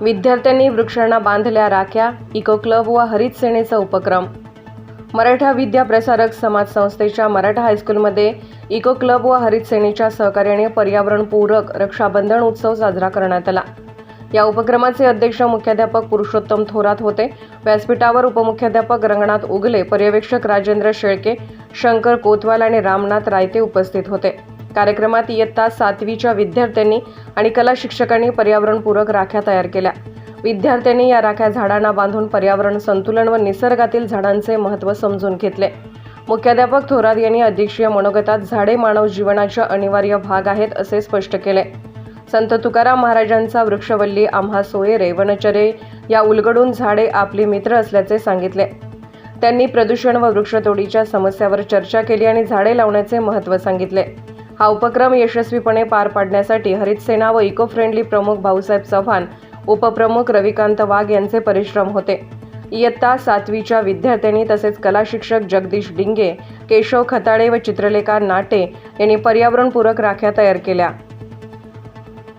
विद्यार्थ्यांनी वृक्षांना बांधल्या राख्या इको क्लब व हरित सेनेचा उपक्रम. मराठा विद्या प्रसारक समाज संस्थेच्या मराठा हायस्कूलमध्ये इको क्लब व हरित सेनेच्या सहकार्याने पर्यावरणपूरक रक्षाबंधन उत्सव साजरा करण्यात आला. या उपक्रमाचे अध्यक्ष मुख्याध्यापक पुरुषोत्तम थोरात होते. व्यासपीठावर उपमुख्याध्यापक रंगनाथ उगले पर्यवेक्षक राजेंद्र शेळके शंकर कोतवाल आणि रामनाथ रायते उपस्थित होते. कार्यक्रमात इयत्ता सातवीच्या विद्यार्थ्यांनी आणि कला शिक्षकांनी पर्यावरणपूरक राख्या तयार केल्या. विद्यार्थ्यांनी या राख्या झाडांना बांधून पर्यावरण संतुलन व निसर्गातील झाडांचे महत्त्व समजून घेतले. मुख्याध्यापक थोरात यांनी अध्यक्षीय मनोगतात झाडे मानव जीवनाच्या अनिवार्य भाग आहेत असे स्पष्ट केले. संत तुकाराम महाराजांचा वृक्षवल्ली आम्हा सोयरे वनचरे या उलगडून झाडे आपले मित्र असल्याचे सांगितले. त्यांनी प्रदूषण व वृक्षतोडीच्या समस्यावर चर्चा केली आणि झाडे लावण्याचे महत्त्व सांगितले. हा उपक्रम यशस्वीपणे पार पाडण्यासाठी हरित सेना व इको फ्रेंडली प्रमुख भाऊसाहेब चव्हाण उपप्रमुख रविकांत वाघ यांचे परिश्रम होते. इयत्ता सातवीच्या विद्यार्थ्यांनी तसेच कला शिक्षक जगदीश डिंगे केशव खताळे व चित्रलेखा नाटे यांनी पर्यावरणपूरक राख्या तयार केल्या.